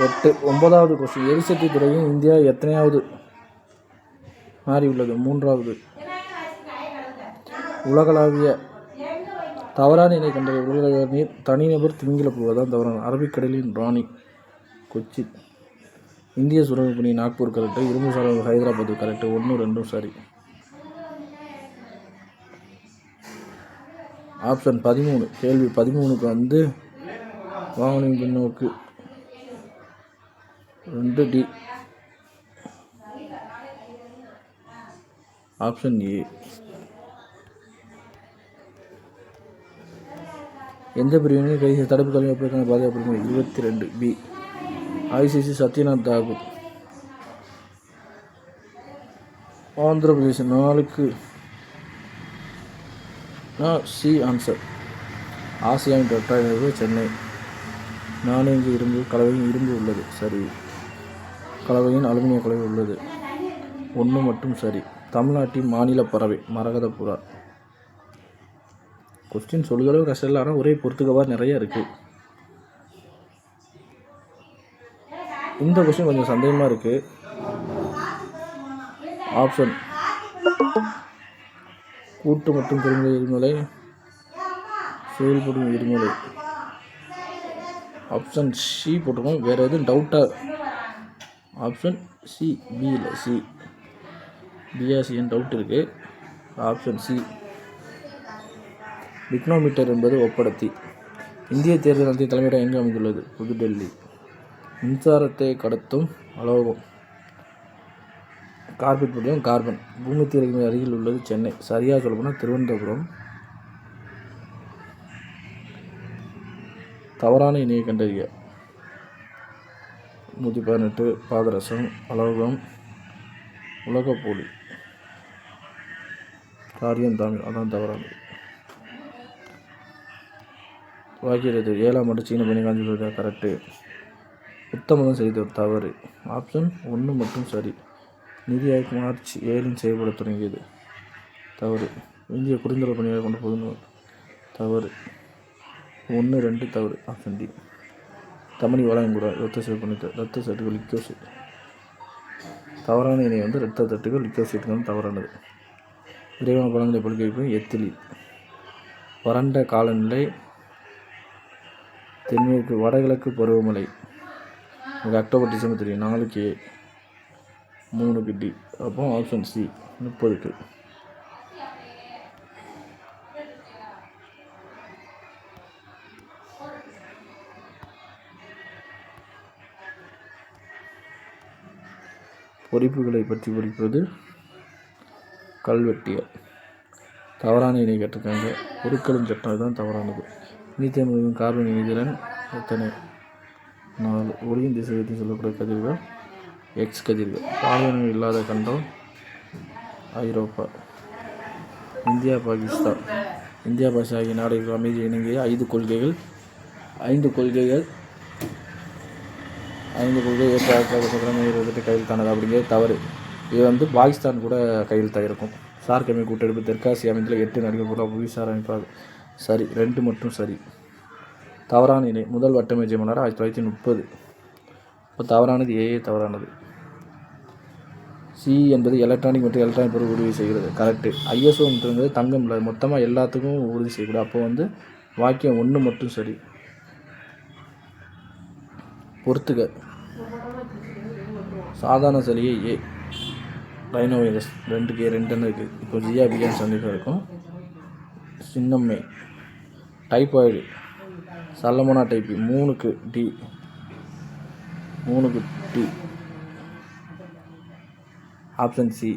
எட்டு ஒன்பதாவது கொஸ்டின் எரிசக்தி துறையில் இந்தியா எத்தனையாவது மாறியுள்ளது? மூன்றாவது. உலகளாவிய தவறான இணை கண்டறிய உலக நீர் தனிநபர் திமிங்கில புழுவதான் தவறான அரபிக்கடலின் ராணி கொச்சி. இந்திய சுரங்கப்பணி நாக்பூர் கரெக்டு இரும்பு சாலை ஹைதராபாத் கரெக்டு ஒன்று ரெண்டும் சரி. ஆப்ஷன் பதிமூணு. கேள்வி பதிமூணுக்கு வந்து வாகனம் பின்னோக்கு. ரெண்டு டி ஆப்ஷன் ஏ எந்த பிரிவினையும் கைது தடுப்பு கல்வி பாதுகாப்பு இருபத்தி ரெண்டு பி ஐசிசி சத்யநாத் தாகூர். ஆந்திர பிரதேசம் நாளுக்கு சி ஆன்சர் ஆசியாவின் தொட்டாயிரவு சென்னை. நாணயங்கு இரும்பு கலவையும் இரும்பு உள்ளது. சரி. கலவையின் அலுமினிய கலவை உள்ளது. ஒன்று மட்டும் சரி. தமிழ்நாட்டின் மாநில பறவை மரகத புறா கொஸ்டின் சொல்லுதளவு கஷ்டம் இல்லாமல் ஆனால் ஒரே பொறுத்துக்கவா நிறைய இருக்குது இந்த கொஸ்டின் கொஞ்சம் சந்தேகமாக இருக்குது ஆப்ஷன் கூட்டு மற்றும் பெருமலை எரிமலை செயல்படும் எரிமலை ஆப்ஷன் சி போட்டிருக்கோம். வேறு எதுவும் டவுட்டாக ஆப்ஷன் சி பி இல்லை சி பிஆர்சின்னு டவுட் இருக்குது ஆப்ஷன் சி விக்னோமீட்டர் என்பது ஒப்படத்தி. இந்திய தேர்தல் நடத்திய தலைமையிடம் எங்கே அமைந்துள்ளது? புதுடெல்லி. மின்சாரத்தை கடத்தும் அலோகம் கார்பெட் படியும் கார்பன் பூமி தீரத்தின் அருகில் உள்ளது சென்னை. சரியாக சொல்லப்போனால் திருவனந்தபுரம். தவறான இணையை கண்டறிய நூற்றி பதினெட்டு பாதரசம் அலோகம் உலகப்போலி. காரியம் தமிழ் அதான் தவறானது. வாக்கிறது ஏழாம் ஆண்டு சீன பணி காஞ்சி கரெக்டு உத்தமதம் செய்த தவறு. ஆப்ஷன் ஒன்று மட்டும் சரி. நிதி ஆயோக் மார்ச் ஏழில் செயல்பட தொடங்கியது. தவறு. இந்திய குறுந்தொடர் பணியாளர் கொண்டு போகணும் தவறு. ஒன்று ரெண்டு தவறு. ஆப்ஷன் டி தமனி வழங்கக்கூடாது ரத்த சிவப்பு ரத்த சட்டுகள் லிக்கோசைட் தவறான இணை வந்து ரத்த தட்டுகள் லிக்கோசைட் வந்து தவறானது. விரைவான பழங்களை பழுக்க எத்திலி. வறண்ட காலநிலை தென்மேற்கு வடகிழக்கு பருவமழை. இது அக்டோபர் டிசம்பர் தெரியும். நாலுக்கு ஏ மூணுக்கு டி. அப்போ ஆப்ஷன் சி முப்பதுக்கு. பொறிப்புகளை பற்றி படிப்பது கல்வெட்டியல். தவறான இணை கேட்டிருக்காங்க பொருட்களும் சட்டம் தான் தவறானது. மீத்தேன் மற்றும் கார்பன் இணைதிறன் எத்தனை நாலு ஒளியின் திசை சொல்லக்கூடிய கதிர்கள் எக்ஸ் கதிர்கள். பாலியனம் இல்லாத கண்டம் ஐரோப்பா இந்தியா பாகிஸ்தான். இந்தியா பாகிஸ்தான் ஆகிய நாடுகள் அமைதி இணங்கிய ஐந்து கொள்கைகள் ஐந்து கொள்கைகள் ஐந்து கொள்கை ஏற்ற கையெழுத்தானது அப்படிங்கிறது தவறு. இது வந்து பாகிஸ்தான் கூட கையெழுத்தாயிருக்கும் சார்க் அமைப்பு கூட்டெடுப்பு தெற்காசிய அமைப்பில் எட்டு நடிகர் கூட புவிசார் அமைப்பாக சரி ரெண்டு மட்டும் சரி. தவறான இணை. முதல் வட்டமேஜை மலர் ஆயிரத்தி தொள்ளாயிரத்தி முப்பது. இப்போ தவறானது ஏஏ தவறானது. சி என்பது எலக்ட்ரானிக் மற்றும் எலக்ட்ரானிக் பொருள் உறுதி செய்கிறது. கரெக்டு ஐஎஸ்ஓன்றது தங்கம் இல்லை. மொத்தமாக எல்லாத்துக்கும் உறுதி செய்யக்கூடாது. அப்போ வந்து வாக்கியம் ஒன்று மட்டும் சரி. பொறுத்துக்க சாதாரண சளியை ஏ. ரைனோ வைரஸ் ரெண்டுக்கு ஏ ரெண்டுன்னு இருக்குது இப்போ ஜியா பிகான் சந்திப்பாக இருக்கும் சின்னம்மை டைபாய்டு. சல்லமோனா டைப்பி மூணுக்கு டி. மூணுக்கு டி. Option C.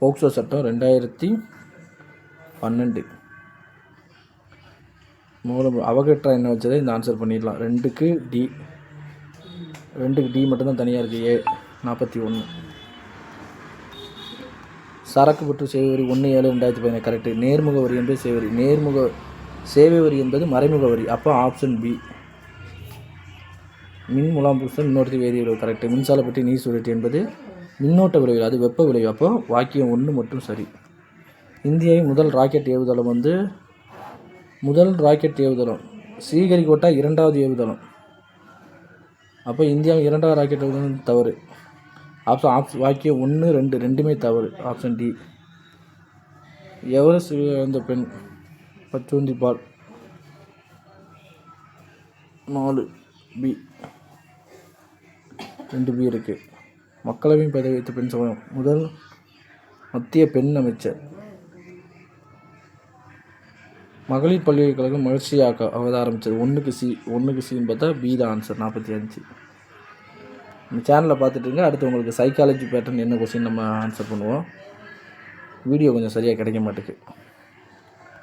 போக்சோ சட்டம் ரெண்டாயிரத்தி பன்னெண்டு. மூலம் அவகட்ரா என்ன வச்சதை? இந்த ஆன்சர் பண்ணிடலாம். ரெண்டுக்கு டி. ரெண்டுக்கு டி மட்டும்தான் தனியாக இருக்குது ஏ நாற்பத்தி ஒன்று சரக்கு பற்று சேவை வரி ஒன்று ஏழு ரெண்டாயிரத்தி பதினேழு. கரெக்டு நேர்முக வரி என்பது சேவை வரி நேர்முக சேவை வரி என்பது மறைமுக வரி. அப்போ ஆப்ஷன் பி மின் முலாம் பூசல் மின்னோட்டத்தை வேதி விளைவு. கரெக்டு மின்சார பற்றி நீர் சுழற்சி என்பது மின்னோட்ட விளைவு அது வெப்ப விளைவு. அப்போ வாக்கியம் ஒன்று மட்டும் சரி. இந்தியாவின் முதல் ராக்கெட் ஏவுதளம் வந்து முதல் ராக்கெட் ஏவுதளம். ஸ்ரீஹரிகோட்டா இரண்டாவது ஏவுதளம். அப்போ இந்தியா இரண்டாவது ராக்கெட் வந்து தவறு. ஆப்ஷன் ஆப்ஷன் வாக்கியம் ஒன்று ரெண்டு ரெண்டுமே தவறு. ஆப்ஷன் டி எவரெஸ்ட் இழந்த பெண் பச்சுவந்தி பால். நாலு பி. ரெண்டு பி இருக்குது மக்களவையும் பதவி வைத்த பெண் சமயம் முதல் மத்திய பெண் அமைச்சர். மகளிர் பல்கலைக்கழகம் மகிழ்ச்சியாக்க அவத ஆரம்பிச்சது ஒன்றுக்கு சி ஒன்றுக்கு சின்னு பார்த்தா பி தான் ஆன்சர் நாற்பத்தி அஞ்சு. இந்த சேனலை பார்த்துட்டுங்க அடுத்து உங்களுக்கு சைக்காலஜி பேட்டர்ன் என்ன கொஸ்டின் நம்ம ஆன்சர் பண்ணுவோம். வீடியோ கொஞ்சம் சரியாக கிடைக்க மாட்டேங்குது